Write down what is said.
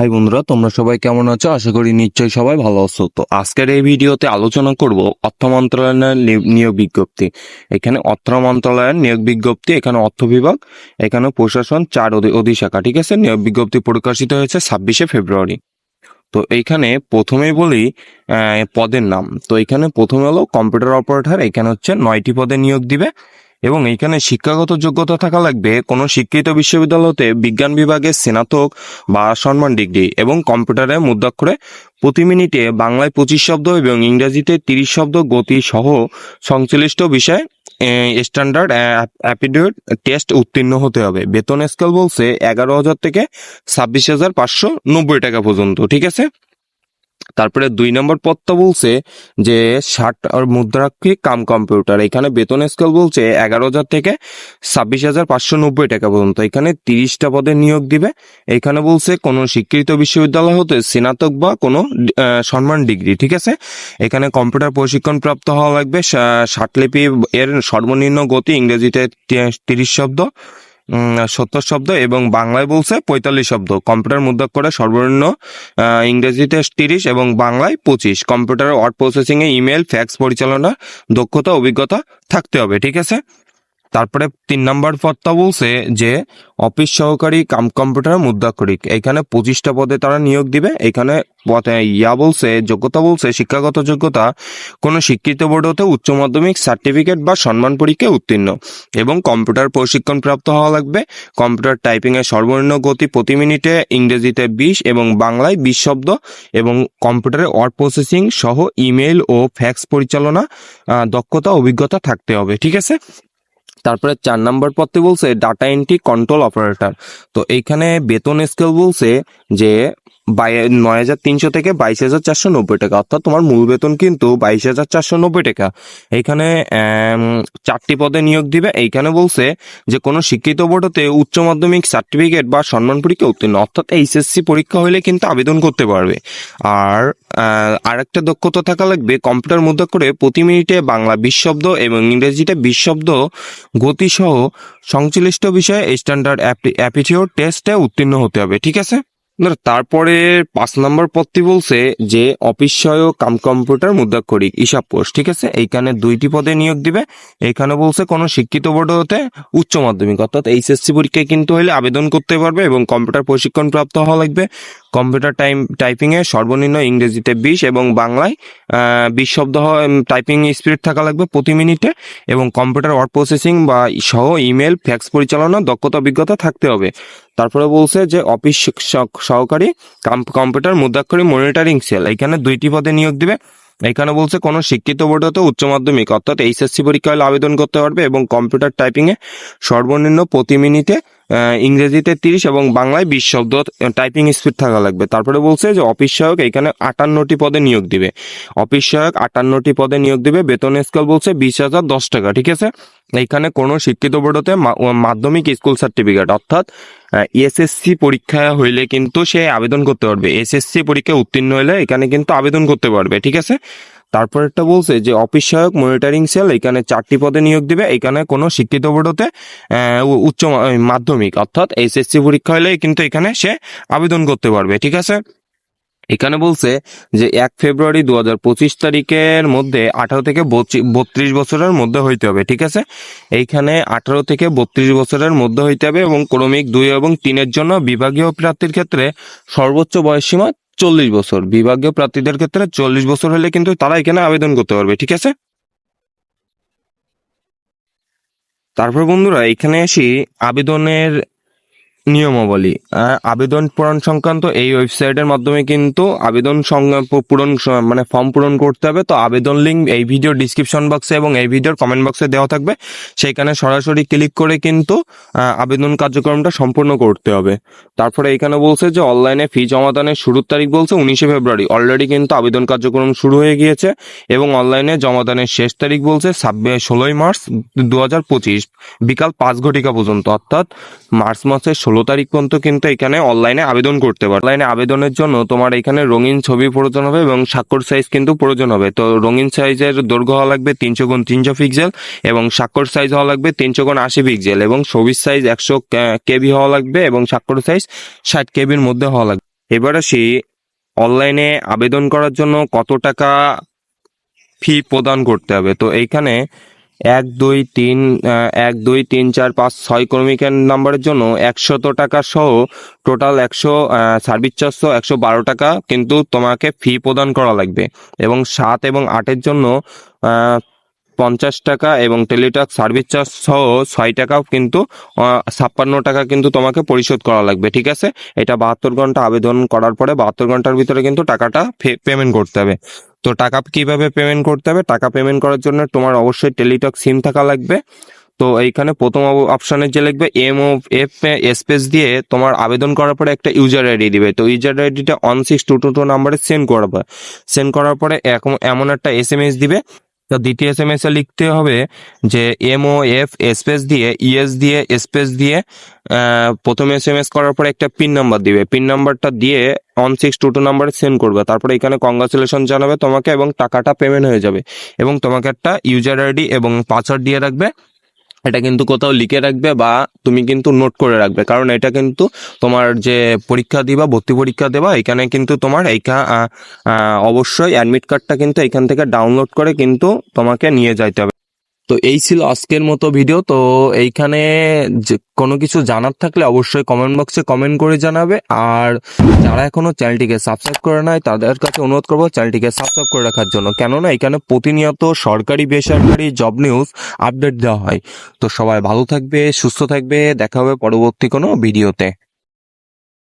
High বন্ধুরা, তোমরা সবাই কেমন আছো? আশা করি নিশ্চয়ই সবাই ভালো আছো। তো আজকের এই ভিডিওতে আলোচনা করব অর্থ মন্ত্রণালয়ের নিয়োগ বিজ্ঞপ্তি। এখানে অর্থ মন্ত্রণালয়ের নিয়োগ বিজ্ঞপ্তি, এখানে অর্থ বিভাগ, এখানে প্রশাসন, চার অধি- অধিশাখা। ঠিক আছে? নিয়োগ বিজ্ঞপ্তি প্রকাশিত হয়েছে ছাব্বিশে ফেব্রুয়ারি। তো এইখানে প্রথমেই বলি পদের নাম। তো এখানে প্রথমে হলো কম্পিউটার অপারেটর, এখানে হচ্ছে নয়টি পদে নিয়োগ দিবে। এবং এখানে শিক্ষাগত যোগ্যতা থাকা লাগবে কোনো শিক্ষিত বিশ্ববিদ্যালয়তে বিজ্ঞান বিভাগে স্নাতক বা সম্মান ডিগ্রি এবং কম্পিউটারে মুদ্রাক্ষরে প্রতি মিনিটে বাংলায় পঁচিশ শব্দ এবং ইংরেজিতে তিরিশ শব্দ গতি সহ সংশ্লিষ্ট বিষয়ে স্ট্যান্ডার্ড অ্যাপিডিউড টেস্ট উত্তীর্ণ হতে হবে। বেতন স্কেল বলছে এগারো হাজার থেকে ছাব্বিশ হাজার পাঁচশো নব্বই টাকা পর্যন্ত, ঠিক আছে? তারপরে দুই নম্বর পদটা বলছে যে ষাট আর মুদ্রাক্ষী কাম কম্পিউটার? এখানে বেতন স্কেল বলছে এগারো হাজার থেকে ছাব্বিশ হাজার পাঁচশো নব্বই টাকা পর্যন্ত। এখানে তিরিশটা পদে নিয়োগ দিবে। এখানে বলছে কোনো স্বীকৃত বিশ্ববিদ্যালয় হতে স্নাতক বা কোনো সম্মান ডিগ্রি, ঠিক আছে? এখানে কম্পিউটার প্রশিক্ষণ প্রাপ্ত হওয়া লাগবে। ষাটলিপি এর সর্বনিম্ন গতি ইংরেজিতে তিরিশ শব্দ। সত্তর শব্দ এবং বাংলায় বলছে পঁয়তাল্লিশ শব্দ। কম্পিউটার মুদ্রাক্ষরে সর্বনিম্ন ইংরেজিতে তিরিশ এবং বাংলায় পঁচিশ। কম্পিউটার ওয়ার্ড প্রসেসিংয়ে ইমেল, ফ্যাক্স পরিচালনা দক্ষতা, অভিজ্ঞতা থাকতে হবে, ঠিক আছে? তারপরে তিন নম্বর পদটা বলছে যে, অফিস সহকারী কাম কম্পিউটার মুদ্রাক্ষরিক এখানে পঁচিশটা পদে তারা নিয়োগ দিবে। এখানে ইয়া বলছে, যোগ্যতা বলছে, শিক্ষাগত যোগ্যতা কোনো শিক্ষিত বোর্ড হতে উচ্চ মাধ্যমিক সার্টিফিকেট বা সম্মান পরীক্ষায় উত্তীর্ণ। এবং কম্পিউটার প্রশিক্ষণ প্রাপ্ত হওয়া লাগবে। কম্পিউটার টাইপিং এর সর্বনিম্ন গতি প্রতি মিনিটে ইংরেজিতে বিশ এবং বাংলায় বিশ শব্দ এবং কম্পিউটারে ওয়ার্ড প্রসেসিং সহ ইমেল ও ফ্যাক্স পরিচালনা দক্ষতা, অভিজ্ঞতা থাকতে হবে। ঠিক আছে? তারপরে চার নাম্বার পথে বলছে ডাটা এন্ট্রি কন্ট্রোল অপারেটর তো এইখানে বেতন স্কেল বলছে যে নয় হাজার তিনশো থেকে বাইশ হাজার চারশো নব্বই টাকা। অর্থাৎ তোমার মূল বেতন কিন্তু বাইশ হাজার চারশো নব্বই টাকা। এইখানে চারটি পদে নিয়োগ দিবে। এইখানে বলছে যে, কোনো শিক্ষিত বোর্ড হতে উচ্চ মাধ্যমিক সার্টিফিকেট বা সম্মান পরীক্ষা উত্তীর্ণ। অর্থাৎ এইচএসসি পরীক্ষা হলে কিন্তু আবেদন করতে পারবে। আর আরেকটা দক্ষতা থাকা লাগবে, কম্পিউটার মুদ্রা করে প্রতি মিনিটে বাংলা বিশ শব্দ এবং ইংরেজিতে বিশ শব্দ গতিসহ সংশ্লিষ্ট বিষয়ে স্ট্যান্ডার্ড অ্যাপিটিউড টেস্টে উত্তীর্ণ হতে হবে। ঠিক আছে? তারপরে পাঁচ নম্বর পদটি বলছে যে সহায়ক কাম কম্পিউটার মুদ্রাক্ষরিক হিসাব পোস্ট ঠিক আছে? এইখানে দুইটি পদে নিয়োগ দিবে। এখানে বলছে কোনো শিক্ষিত বোর্ড হতে উচ্চ মাধ্যমিক, অর্থাৎ এইচএসসি পরীক্ষায় কিন্তু হলে আবেদন করতে পারবে এবং কম্পিউটার প্রশিক্ষণ প্রাপ্ত হওয়া লাগবে। কম্পিউটার টাইম, টাইপিংয়ে সর্বনিম্ন ইংরেজিতে বিশ এবং বাংলায় বিশ শব্দ টাইপিং স্পিড থাকা লাগবে প্রতি মিনিটে এবং কম্পিউটার ওয়ার্ড প্রসেসিং বা সহ ইমেল, ফ্যাক্স পরিচালনা, দক্ষতা, অভিজ্ঞতা থাকতে হবে। তারপরে বলছে যে অফিস সহকারী কম্পিউটার মুদ্রাক্ষরী মনিটরিং সেল, এখানে দুইটি পদে নিয়োগ দিবে। এখানে বলছে কোনো শিক্ষিত বোর্ড হতে উচ্চ মাধ্যমিক, অর্থাৎ এইচএসসি পরীক্ষা হলে আবেদন করতে পারবে এবং কম্পিউটার টাইপিংয়ে সর্বনিম্ন প্রতি মিনিটে ইংরেজিতে তিরিশ এবং বাংলায় বিশ শব্দ টাইপিং স্পিড থাকা লাগবে। তারপরে বলছে যে অফিস সহায়ক এখানে আটান্নটি পদে নিয়োগ দিবে। অফিস সহায়ক আটান্নটি পদে নিয়োগ দিবে। বেতন স্কেল বলছে বিশ হাজার দশ টাকা, ঠিক আছে? এইখানে কোনো শিক্ষিত বোর্ড হতে মা- মাধ্যমিক স্কুল সার্টিফিকেট অর্থাৎ এসএসসি পরীক্ষা হইলে কিন্তু সে আবেদন করতে পারবে। এসএসসি পরীক্ষা উত্তীর্ণ হলে এখানে কিন্তু আবেদন করতে পারবে, ঠিক আছে? তারপর একটা বলছে যে, অফিস সহায়ক মনিটরিং সেল এখানে চারটি পদে নিয়োগ দিবে। এখানে কোনো শিক্ষিত বোর্ড হতে উচ্চ মাধ্যমিক, অর্থাৎ এইচএসসি পরীক্ষা হলে কিন্তু এখানে সে আবেদন করতে পারবে। ঠিক আছে? এখানে বলছে যে, এক ফেব্রুয়ারি দু হাজার পঁচিশ তারিখের মধ্যে আঠারো থেকে বত্রিশ বছরের মধ্যে হইতে হবে। ঠিক আছে? এইখানে আঠারো থেকে বত্রিশ বছরের মধ্যে হইতে হবে এবং ক্রমিক দুই এবং তিনের জন্য বিভাগীয় প্রার্থীর ক্ষেত্রে সর্বোচ্চ বয়স সীমা চল্লিশ বছর। বিভাগীয় প্রার্থীদের ক্ষেত্রে চল্লিশ বছর হলে কিন্তু তারা এখানে আবেদন করতে পারবে, ঠিক আছে? তারপর বন্ধুরা, এখানে আসি আবেদনের নিয়মাবলী। আবেদন পূরণ সংক্রান্ত এই ওয়েবসাইটের মাধ্যমে কিন্তু আবেদন পূরণ মানে ফর্ম পূরণ করতে হবে। তো আবেদন লিঙ্ক এই ভিডিও ডিসক্রিপশন বক্সে এবং এই ভিডিওর কমেন্ট বক্সে দেওয়া থাকবে। সেখানে সরাসরি ক্লিক করে কিন্তু আবেদন কার্যক্রমটা সম্পূর্ণ করতে হবে। তারপরে এখানে বলছে যে, অনলাইনে ফি জমাদানের শুরুর তারিখ বলছে উনিশে ফেব্রুয়ারি। অলরেডি কিন্তু আবেদন কার্যক্রম শুরু হয়ে গিয়েছে এবং অনলাইনে জমাদানের শেষ তারিখ বলছে ছাব্বিশ, ষোলোই মার্চ দু হাজার পঁচিশ, বিকাল পাঁচ ঘটিকা পর্যন্ত। অর্থাৎ মার্চ মাসের ষোলো তারিখ পর্যন্ত কিন্তু এখানে অনলাইনে আবেদন করতে পারো। অনলাইনে আবেদনের জন্য তোমার এখানে রঙিন ছবি প্রয়োজন হবে এবং স্বাক্ষর সাইজ কিন্তু প্রয়োজন হবে। তো রঙিন সাইজের দৈর্ঘ্য হওয়া লাগবে তিনশো গুণ তিনশো পিক্সেল এবং স্বাক্ষর সাইজ হওয়া লাগবে তিনশো গুণ আশি পিক্সেল এবং ছবির সাইজ একশো কেবি হওয়া লাগবে এবং স্বাক্ষর সাইজ ষাট কেবির মধ্যে হওয়া লাগবে। এবার আসি অনলাইনে আবেদন করার জন্য কত টাকা ফি প্রদান করতে হবে? তো এইখানে এক, দুই, তিন এক, দুই, তিন, চার, পাঁচ, ছয় কর্মিকের নাম্বারের জন্য একশত টাকা সহ টোটাল একশো সার্ভিস চার্জ একশো বারো টাকা কিন্তু তোমাকে ফি প্রদান করা লাগবে। এবং সাত এবং আটের জন্য পঞ্চাশ টাকা এবং টেলিটক সার্ভিস চার্জ সহ ছয় টাকাও কিন্তু ছাপ্পান্ন টাকা কিন্তু তোমাকে পরিশোধ করা লাগবে, ঠিক আছে? এটা বাহাত্তর ঘণ্টা আবেদন করার পরে বাহাত্তর ঘণ্টার ভিতরে কিন্তু টাকাটা পেমেন্ট করতে হবে। তো টাকা কীভাবে পেমেন্ট করতে হবে? টাকা পেমেন্ট করার জন্য তোমার অবশ্যই টেলিটক সিম থাকা লাগবে। তো এইখানে প্রথম অপশানে যে লিখবে এম ও এফ স্পেস দিয়ে তোমার আবেদন করার পরে একটা ইউজার আইডি দিবে। তো ইউজার আইডিটা one six two two two নাম্বারে সেন্ড করবে। সেন্ড করার পরে এমন একটা এস এম এস দিবে। তো দ্বিতীয় এস এ লিখতে হবে যে এম ও এফ স্পেস দিয়ে ইএস দিয়ে স্পেস দিয়ে প্রথম এস এম এস করার পরে একটা পিন নাম্বার দিবে। পিন নাম্বারটা দিয়ে ওয়ান সিক্স টু টু নাম্বারে সেন্ড করবে। তারপরে এখানে কংগ্রাচুলেশন জানাবে তোমাকে এবং টাকাটা পেমেন্ট হয়ে যাবে এবং তোমাকে একটা ইউজার আইডি এবং পাসওয়ার্ড দিয়ে রাখবে। এটা কিন্তু কোথাও লিখে রাখবে বা তুমি কিন্তু নোট করে রাখবে। কারণ এটা কিন্তু তোমার যে পরীক্ষা দিবা, ভর্তি পরীক্ষা দেবা, এখানে কিন্তু তোমার এইখা অবশ্যই অ্যাডমিট কার্ডটা কিন্তু এখান থেকে ডাউনলোড করে কিন্তু তোমাকে নিয়ে যাইতে হবে। তো এই ছিল আজকের মতো ভিডিও তো এইখানে কোনো কিছু জানার থাকলে অবশ্যই কমেন্ট বক্সে কমেন্ট করে জানাবে। আর যারা এখনও চ্যানেলটিকে সাবস্ক্রাইব করে নাই, তাদের কাছে অনুরোধ করব চ্যানেলটিকে সাবস্ক্রাইব করে রাখার জন্য। কেননা এখানে প্রতিনিয়ত সরকারি, বেসরকারি জব নিউজ আপডেট দেওয়া হয়। তো সবাই ভালো থাকবে, সুস্থ থাকবে। দেখা হবে পরবর্তী কোনো ভিডিওতে